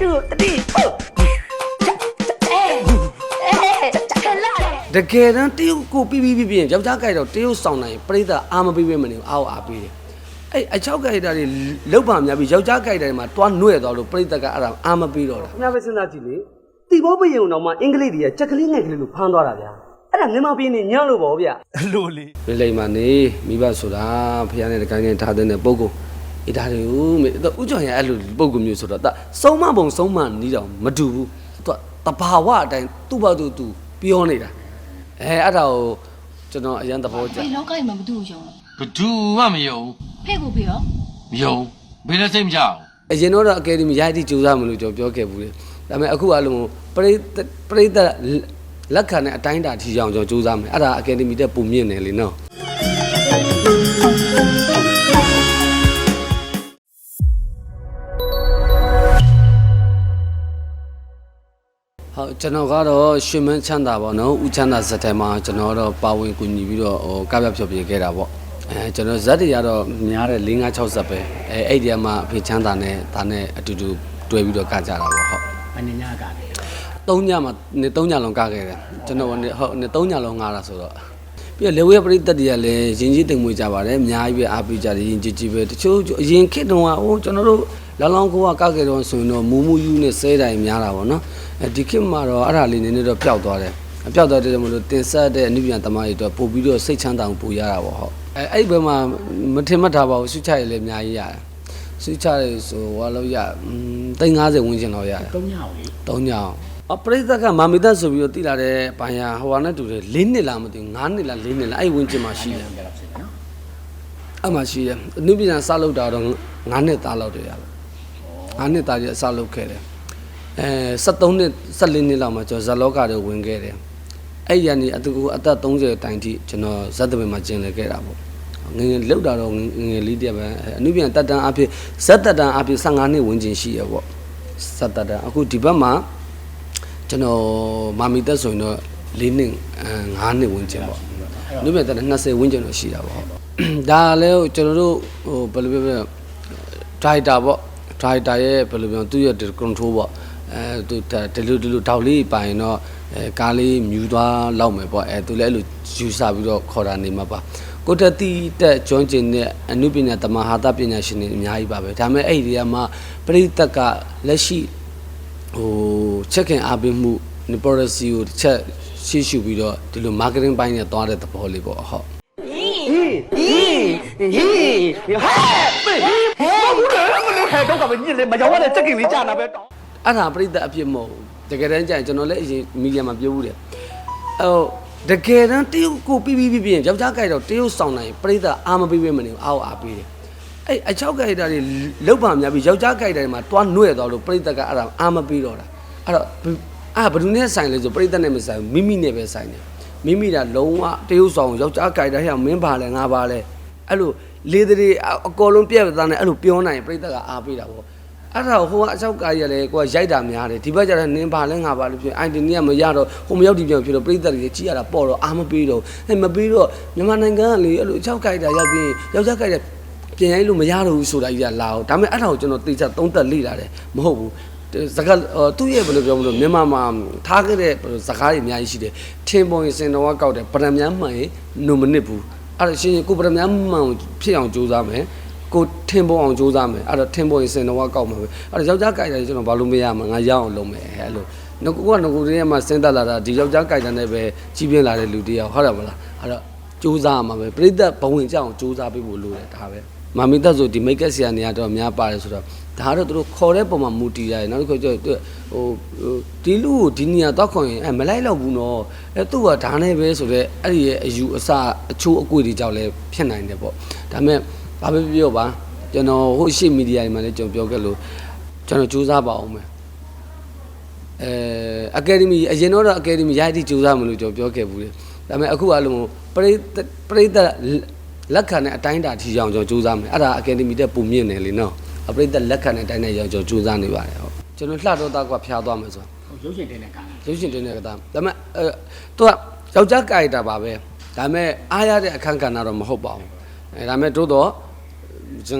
two three four တကယ်တမ်းတရုတ်ကိုပြီးပြီးပြီးပြီးရင်ယောက်ျားကြိုက်တော့တရုတ်ဆောင်နိုင်ပြိဿအာမပေးပဲမနေဘူးအာကိုအားပေးတယ်အဲ့အချောက်ကြိုက်တာတွေလောက်ပါများပြီးယောက်ျားကြိုက်တယ်မှာတွားနှွဲ့သွားလို့ပြိဿကအဲ့ဒါအာမပေးတော့တာခင်ဗျားပဲစဉ်းစားကြည့်လေတီဘောဘယုံတော့မှအင်္ဂလိပ်တွေကချက်ကလေးငယ်ကလေးလို့ဖမ်းသွားတာဗျာအဲ့ဒါမြန်မာပြည်နေညံ့လို့ပေါ့ဗျာလို့လေပြလိမ္မာနေမိဘဆိုတာဖះနဲ့တကိုင်းနဲ့ထားတဲ့ပုံကို အေးဒါတွေကိုမေတော့ဥကြောင်ရအဲ့လိုပုံကိုမျိုးဆိုတော့ဒါစုံမပုံစုံမနီးတော့မတူဘူးသူကတဘာဝအတိုင်းသူ့ဘာသူသူပြောနေတာအဲအဲ့ဒါကိုကျွန်တော်အရန်သဘောကျဒီလောကကြီးမှာမတူရုံလဲဘသူမှမယုံဖဲ့ကိုပြီးတော့မယုံဘယ်နဲ့စိတ်မကြအောင်အရင်တော့အကယ်ဒမီရိုက်တိကြိုးစားမလို့ကျွန်တော်ပြောခဲ့ဘူးလေဒါပေမဲ့အခုအလုံးပရိသတ်ပရိသတ်လက်ခံတဲ့အတိုင်းအတာထီအောင်ကျွန်တော်ကြိုးစားမယ်အဲ့ဒါအကယ်ဒမီတက်ပုံမြင့်နေလေနော် ကျွန်တော်ကတော့ရွှေမန်းချမ်းသာပေါ့နော်ဦးချမ်းသာဇက်ထဲမှာကျွန်တော်တော့ပါဝင်ကူညီပြီးတော့ဟိုကပ်ပြဖြောပြခဲ့တာပေါ့အဲကျွန်တော်ဇက်တွေကတော့များတယ်၄၅6ဇက်ပဲအဲအဲ့ဒီမှာအဖေချမ်းသာနဲ့ဒါနဲ့အတူတူတွဲပြီးတော့ကကြတာပေါ့ဟုတ်အနေညကလည်း၃ညမှာနေ၃ညလုံးကခဲ့တယ်ကျွန်တော်ကနေဟုတ်နေ၃ညလုံးငားတာဆိုတော့ပြီးတော့လေဝဲပရိသတ်တွေကလည်းရင်ကြီးတိမ်မွေကြပါတယ်အများကြီးပဲအားပေးကြတယ်ရင်ကြီးကြီးပဲတချို့အရင်ခေတ်တုန်းကဟိုကျွန်တော်တို့ လောင်လောင်ကိုကကခဲ့တော့ဆိုရင်တော့မူမူယူနဲ့စဲတိုင်များတာပေါ့နော်အဲဒီခေတ်မှာတော့အဲ့ဒါလေးနည်းနည်းတော့ပျောက်သွားတယ်ပျောက်သွားတယ်မလို့တင်ဆက်တဲ့အနုပြန်သမားတွေတော့ပို့ပြီးတော့စိတ်ချမ်းသာအောင်ပို့ရတာပေါ့ဟုတ်အဲအဲ့ဒီဘက်မှာမထင်မှတ်ထားပါဘူးစုချရည်လည်းအများကြီးရတယ်စုချရည်ဆိုဟောလို့ရ350ဝန်းကျင်တော့ရတယ်၃ညအောင်လေတောင်းကြအောင်အပရိသတ်ကမာမီသက်ဆိုပြီးတော့တိလာတဲ့ဘိုင်ယာဟိုဟာနဲ့တူတယ်၄နှစ်လားမသိဘူး၅နှစ်လား၄နှစ်လားအဲ့ဒီဝန်းကျင်မှာရှိတယ်ကြတော့ဖြစ်နော်အဲ့မှာရှိတယ်အနုပညာစလုပ်တာတော့၅နှစ်သားလောက်တည်းရပါ ၅နှစ်သားကြီးအစလုပ်ခဲ့တယ်အဲ73နှစ်14နှစ်လောက်မှာကျွန်တော်ဇလောကတွေဝင်ခဲ့တယ်အဲ့ရနေအတူအသက်30တိုင်ထိကျွန်တော်ဇတ်တပင်မှာကျင်လည်ခဲ့တာပေါ့ငယ်ငယ်လောက်တာတော့ငယ်ငယ်လေးတည်းပဲအနုပညာတက်တန်းအဖြစ်ဇက်တက်တန်းအဖြစ်15နှစ်ဝန်းကျင်ရှိရပေါ့ဇက်တက်တန်းအခုဒီဘက်မှာကျွန်တော်မာမီတက်ဆိုရင်တော့၄နှစ်၅နှစ်ဝန်းကျင်ပေါ့။လူပြတက်20ဝန်းကျင်တော့ရှိတာပေါ့။ဒါလည်းကျွန်တော်တို့ဟိုဘယ်လိုပြောပြောဒရိုက်တာပေါ့ ဒရိုက်တာရဲ့ဘယ်လိုပြောသူ့ရဲ့ control ပေါ့အဲသူဒီလိုဒီလိုတောက်လေးပိုင်တော့အဲကားလေးမြူသွားလောက်မယ်ပေါ့အဲသူလည်းအဲ့လိုယူဆပြီးတော့ခေါ်တာနေမှာပါကိုတက်တီတက်ကျွမ်းကျင်တဲ့အနုပညာတမဟာတပညာရှင်တွေအများကြီးပါပဲဒါပေမဲ့အဲ့ဒီကမှပရိသတ်ကလက်ရှိဟိုချက်ခင်အားပေးမှု policy ကိုတစ်ချက်ရှေ့ရှုပြီးတော့ဒီလို marketing ဘိုင်းနဲ့သွားတဲ့သဘောလေးပေါ့ဟုတ် တော့ကပဲညစ်လေမကြောက်ရတဲ့စက်ကင်လေးကြာတာပဲတော့အဲ့ဒါပြိတ္တအဖြစ်မဟုတ်ဘူးတကယ်တမ်းကျရင်ကျွန်တော်လည်းအရင်မီဒီယာမှာပြောဘူးတယ်ဟိုတကယ်တမ်းတရုတ်ကိုပြီးပြီးပြီးပြီးရင်ယောက်ျားကြိုက်တော့တရုတ်ဆောင်နိုင်ပြိတ္တအာမပေးပဲမနေဘူးအာကိုအားပေးတယ်အဲ့အချောက်ကြိုက်တာတွေလောက်ပါများပြီးယောက်ျားကြိုက်တယ်မှာတွားနှွဲ့သွားလို့ပြိတ္တကအဲ့ဒါအာမပေးတော့တာအဲ့တော့အာဘယ်သူနဲ့ဆိုင်လဲဆိုပြိတ္တနဲ့မဆိုင်ဘူးမိမိနဲ့ပဲဆိုင်တယ်မိမိကလုံးဝတရုတ်ဆောင်ယောက်ျားကြိုက်တာဟဲ့မင်းပါလဲငါပါလဲအဲ့လို လေးတွေအကောလုံးပြက်သားနဲ့အဲ့လိုပြောနိုင်ပြိတ္တကအားပေးတာပေါ့အဲ့ဒါဟိုကအချောက်ကကြီးရလေကိုကရိုက်တာများတယ်ဒီဘက်ကျတော့နင်းပါလဲငါပါလို့ဖြစ်အိုင်ဒီနီကမရတော့ဟိုမရောက်ဒီပြောင်ဖြစ်တော့ပြိတ္တတွေကြီးရတာပေါ့တော့အာမပေးတော့အဲမပေးတော့မြန်မာနိုင်ငံကလေအဲ့လိုအချောက်ကကြီးတာရောက်ပြီးယောက်ျားကကြီးပြင်ရိုက်လို့မရတော့ဘူးဆိုတာကြီးကလာအောင်ဒါပေမဲ့အဲ့ဒါကိုကျွန်တော်တေချာသုံးသက်လေ့လာတယ်မဟုတ်ဘူးစကားသူ့ရဲ့ဘယ်လိုပြောမလို့မြန်မာမှာထားခဲ့တဲ့စကားတွေအများကြီးရှိတယ်ထင်းပုံရင်စင်တော်ကောက်တယ်ပရမန်မှန်ရင်နုံမနစ်ဘူး အဲ့ဒါရှင်ကိုပရမန်မှန်ဖြစ်အောင်ကြိုးစားမယ်ကိုထင်ပေါ်အောင်ကြိုးစားမယ်အဲ့တော့ထင်ပေါ်ရင်စင်တော့ကောက်မှာပဲအဲ့တော့ယောက်ျားကြိုက်တယ်ကျွန်တော်ဘာလို့မရမှာငါရအောင်လုပ်မယ်အဲ့လိုငါကငါကိုတည်းကမှစဉ်းသက်လာတာဒီယောက်ျားကြိုက်တယ်နဲ့ပဲကြီးပြင်းလာတဲ့လူတယောက်ဟုတ်တယ်မလားအဲ့တော့ကြိုးစားမှာပဲပြိဿဘဝင်ကြအောင်ကြိုးစားပေးဖို့လိုတယ်ဒါပဲ မာမီတက်ဆိုဒီမိတ်ကက်ဆရာနေရာတော့များပါတယ်ဆိုတော့ဒါကတော့သူတို့ခေါ်တဲ့ပုံမှာမူတည်ရတယ်နောက်တစ်ခါကျတော့ဟိုဒီလူကိုဒီနေရာတော့ခေါ်ရင်အဲမလိုက်တော့ဘူးနော်အဲသူ့ကဒါနဲ့ပဲဆိုတော့အဲ့ဒီရဲ့အယူအဆအချိုးအကွေတွေကြောင့်လည်းဖြစ်နိုင်တယ်ပေါ့ဒါပေမဲ့ဘာပဲပြောပါကျွန်တော်ဟိုရှေ့မီဒီယာတွေမှာလည်းကျွန်တော်ပြောခဲ့လို့ကျွန်တော်စူးစမ်းပါအောင်မယ်အဲအကယ်ဒမီအရင်တော့အကယ်ဒမီရိုက်တိစူးစမ်းမလို့ကျွန်တော်ပြောခဲ့ဘူးလေဒါပေမဲ့အခုအလုံးပရိပရိသတ် လက်ခံတဲ့အတိုင်းအတာထီအောင်ကျွန်တော်စူးစမ်းမယ်အဲ့ဒါအကယ်ဒမီတက်ပုံမြင့်နေလေနော်အပရိသတ်လက်ခံတဲ့အတိုင်းအတာရောက်ကျွန်တော်စူးစမ်းနေပါတယ်ဟုတ်ကျွန်တော်လှတော့သားကဖျားသွားမယ်ဆိုတော့ရုပ်ရှင်တင်တဲ့ကားရုပ်ရှင်တင်တဲ့ကတာဒါပေမဲ့အဲသူကယောက်ျားကြိုက်တာပါပဲဒါပေမဲ့အားရတဲ့အခန်းကဏ္ဍတော့မဟုတ်ပါဘူးအဲဒါပေမဲ့တို့တော့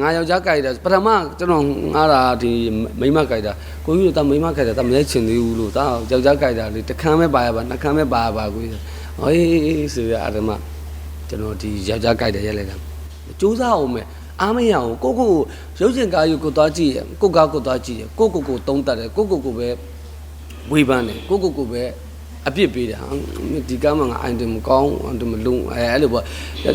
ငါယောက်ျားကြိုက်တာပထမကျွန်တော်ငားတာဒီမိန်းမကြိုက်တာကိုကြီးတို့တာမိန်းမကြိုက်တာတာမရိုက်ချင်သေးဘူးလို့တာယောက်ျားကြိုက်တာလေတစ်ခမ်းပဲပါရပါနှစ်ခမ်းပဲပါရပါကိုကြီးဟေးဆိုရအရမ ကျွန်တော်ဒီယောက်ျားကြိုက်တယ်ရက်လိုက်တာစူးစမ်းအောင်မယ်အားမရအောင်ကိုကိုကိုရုပ်ရှင်ကားယူကိုသွားကြည့်ရကိုကားကိုသွားကြည့်ရကိုကိုကိုတုံးတက်တယ်ကိုကိုကိုပဲဝေဖန်တယ်ကိုကိုကိုပဲအပြစ်ပေးတယ်ဟာဒီကားမှာငါအိုင်တမ်မကောင်းအိုင်တမ်မလုံးအဲအဲ့လိုပေါ့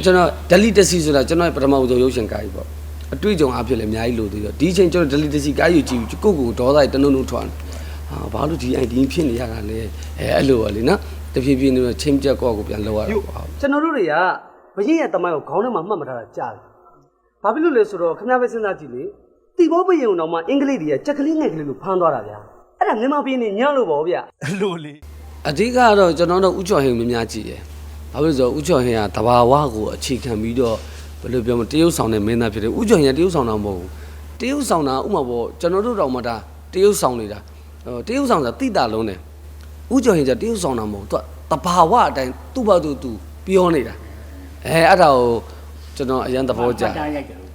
ကျွန်တော် delicacy ဆိုတာကျွန်တော်ရဲ့ပထမဦးဆုံးရုပ်ရှင်ကားကြီးပေါ့အတွေ့အကြုံအဖြစ်လည်းအများကြီးလို့သေးတော့ဒီအချိန်ကျွန်တော် delicacy ကားယူကြည့်ပြီးကိုယ့်ကိုယ်ဒေါသတနုံနုံထွားဟာဘာလို့ဒီ ID ဖြစ်နေရတာလဲအဲအဲ့လိုပါလေနော် တဖြည်းဖြည်းနဲ့ချင်းပြက်ကောကိုပြန်လောက်ရတာပေါ့ ကျွန်တော်တို့တွေကဘရင်ရဲ့တမိုင်းကိုခေါင်းထဲမှာမှတ်မထားတာကြားတယ်။ဘာဖြစ်လို့လဲဆိုတော့ခင်ဗျားပဲစဉ်းစားကြည့်လေ။တီဘောဘရင်အောင်မှအင်္ဂလိပ်တွေကကြက်ကလေးငယ်ကလေးလို့ဖမ်းသွားတာဗျာ။အဲ့ဒါမြန်မာပြည်နေညံ့လို့ပေါ့ဗျာလို့လေအဓိကကတော့ကျွန်တော်တို့ဥချော်ဟင်မများကြည့်တယ်ဘာဖြစ်လို့လဲဆိုတော့ဥချော်ဟင်ကတဘာဝကိုအခြေခံပြီးတော့ဘယ်လိုပြောမလဲတရုပ်ဆောင်တဲ့မင်းသားဖြစ်တယ်ဥချော်ဟင်ကတရုပ်ဆောင်တာမဟုတ်ဘူးတရုပ်ဆောင်တာဥမာပေါ့ကျွန်တော်တို့တောင်မှဒါတရုပ်ဆောင်နေတာဟိုတရုပ်ဆောင်ဆိုတာတိတာလုံးတယ် ဥချော်ဟင်ကတရုပ်ဆောင်တာမဟုတ်ဘူးသူကတဘာဝအတိုင်းသူ့ဘာသူသူပြောနေတာအဲအဲ့ဒါကိုကျွန်တော်အရန်သဘောကျတယ်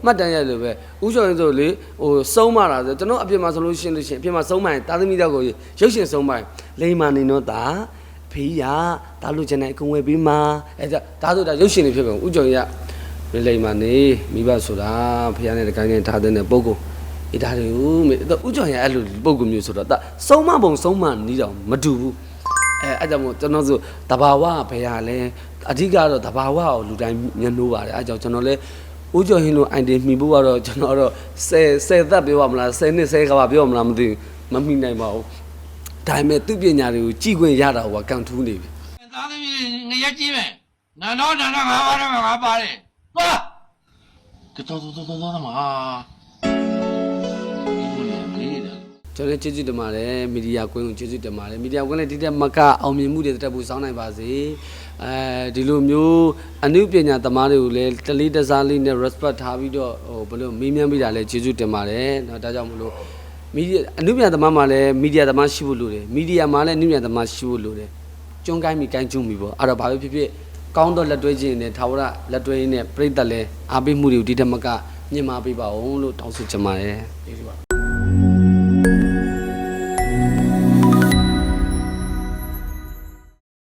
မှတ်တမ်းရလို့ပဲဥချော်ရင်ဆိုလေဟိုစုံးမတာဆိုကျွန်တော်အပြင်မှာဆိုလို့ရှင်းလို့ရှင်းအပြင်မှာစုံးမရင်တာသမီတော့ကိုရုပ်ရှင်စုံးမရင်လိမ္မာနေတော့တာဖေးရတာလို့ကျန်တဲ့အကုန်ဝယ်ပြီးမှအဲဒါဒါဆိုဒါရုပ်ရှင်တွေဖြစ်ကုန်ဥချော်ရင်ကလိမ္မာနေမိဘဆိုတာဖះနဲ့တကိုင်းနဲ့ထားတဲ့ပုံကိုအေးဒါတွေကိုမေဥချော်ရင်အဲ့လိုပုံကိုမျိုးဆိုတော့ဒါစုံးမပုံစုံးမနီးတော့မတူဘူး အဲအဲ့ကြောင့်မို့ကျွန်တော်ဆိုတဘာဝဘယ်ဟာလဲအဓိကတော့တဘာဝကိုလူတိုင်းမျက်နှိုးပါတယ်အဲကြောင့်ကျွန်တော်လည်းဦးကျော်ဟင်းတို့အိုင်တင်မှီဖို့ကတော့ကျွန်တော်တော့10 10သက်ပြောရမလား10နှစ်10ကဘာပြောရမလားမသိဘူးမမှီနိုင်ပါဘူးဒါပေမဲ့သူ့ပညာတွေကိုကြည်ခွင့်ရတာဟိုကကန်ထူးနေပြီသားသမီးငရက်ကြီးပဲနာတော့နာတော့ငါပါတယ်ငါပါတယ်သွားကတော့တော့တော့တော့မှာ ကျွန်တော်ကျေးဇူးတင်ပါတယ်မီဒီယာကွင်းကိုကျေးဇူးတင်ပါတယ်မီဒီယာကွင်းလည်းဒီတက်မကအောင်မြင်မှုတွေတက်ဖို့စောင်းနိုင်ပါစေအဲဒီလိုမျိုးအမှုပညာသမားတွေကိုလည်းတလေးတစားလေးနဲ့ respect ထားပြီးတော့ဟိုဘယ်လိုမေးမြန်းပေးတာလဲကျေးဇူးတင်ပါတယ်နော်ဒါကြောင့်မလို့မီဒီယာအမှုပညာသမားမှာလည်းမီဒီယာသမားရှိဖို့လိုတယ်မီဒီယာမှာလည်းအမှုပညာသမားရှိဖို့လိုတယ်ကျွန်းကိုင်းမိကိုင်းကျွန်းမိပေါ့အဲ့တော့ဘာပဲဖြစ်ဖြစ်ကောင်းတော့လက်တွဲခြင်းနဲ့သာဝရလက်တွဲရင်းနဲ့ပြိတ္တလည်းအားပေးမှုတွေကိုဒီတက်မကမြင်မာပေးပါအောင်လို့တောင်းဆိုချင်ပါတယ်